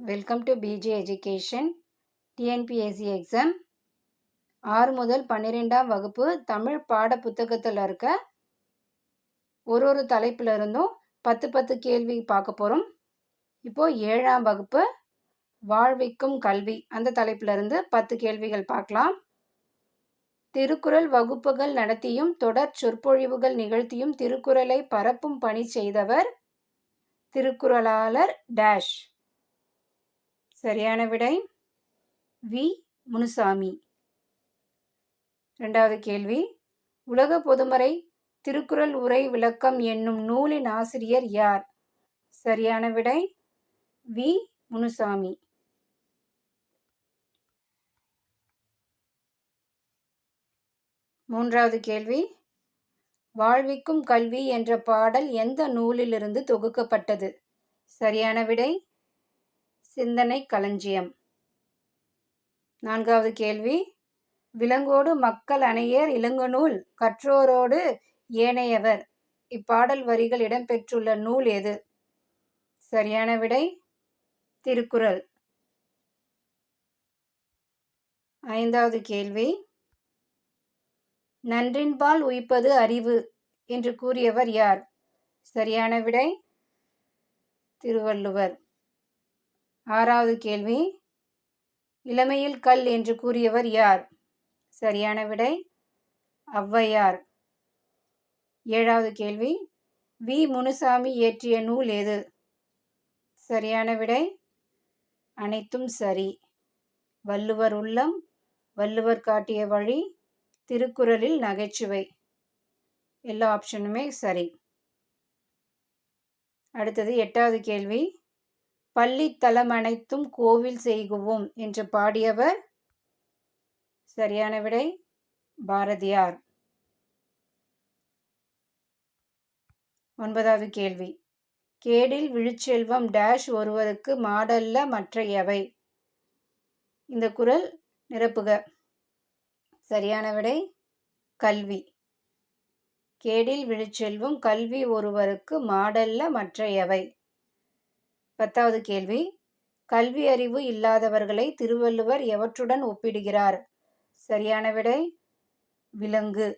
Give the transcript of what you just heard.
Welcome to PJ education TNPSC exam ஆறு முதல் பன்னிரெண்டாம் வகுப்பு தமிழ் பாட புத்தகத்தில் இருக்க ஒரு ஒரு தலைப்பில் இருந்தும் பத்து பத்து கேள்வி பார்க்க போகிறோம் இப்போது ஏழாம் வகுப்பு வாழ்விக்கும் கல்வி. அந்த தலைப்பில் இருந்து பத்து கேள்விகள் பார்க்கலாம். திருக்குறள் வகுப்புகள் நடத்தியும் தொடர் சொற்பொழிவுகள் நிகழ்த்தியும் திருக்குறளை பரப்பும் பணி செய்தவர் திருக்குறளாளர் டேஷ். சரியான விடை வி. முனுசாமி. ரெண்டாவது கேள்வி. உலக பொதுமறை திருக்குறள் உரை விளக்கம் என்னும் நூலின் ஆசிரியர் யார்? சரியான விடை வி. முனுசாமி. மூன்றாவது கேள்வி. வாழ்விக்கும் கல்வி என்ற பாடல் எந்த நூலிலிருந்து தொகுக்கப்பட்டது? சரியான விடை சிந்தனை களஞ்சியம். நான்காவது கேள்வி. விலங்கோடு மக்கள் அணையர் இளங்கநூல் கற்றோரோடு ஏனையவர். இப்பாடல் வரிகள் இடம்பெற்றுள்ள நூல் எது? சரியான விடை திருக்குறள். ஐந்தாவது கேள்வி. நன்றின்பால் உயிப்பது அறிவு என்று கூறியவர் யார்? சரியான விடை திருவள்ளுவர். ஆறாவது கேள்வி. இளமையில் கல் என்று கூறியவர் யார்? சரியான விடை ஔவையார். ஏழாவது கேள்வி. வி. முனுசாமி இயற்றிய நூல் எது? சரியான விடை அனைத்தும் சரி. வள்ளுவர் உள்ளம் வள்ளுவர் காட்டிய வழி திருக்குறளில் நகைச்சுவை. எல்லா ஆப்ஷனுமே சரி. அடுத்தது எட்டாவது கேள்வி. பள்ளித்தலம் அனைத்தும் கோவில் செய்குவோம் என்று பாடியவர் சரியான விடை பாரதியார். ஒன்பதாவது கேள்வி. கேடில் விழுச்செல்வம் டேஷ் ஒருவருக்கு மாடல்ல மற்ற எவை இந்த குரல் நிரப்புக. சரியான விடை கல்வி. கேடில் விழுச்செல்வம் கல்வி ஒருவருக்கு மாடல்ல மற்ற எவை பத்தாவது கேள்வி. கல்வி அறிவு இல்லாதவர்களை திருவள்ளுவர் எவற்றுடன் ஒப்பிடுகிறார்? சரியான விடை விலங்கு.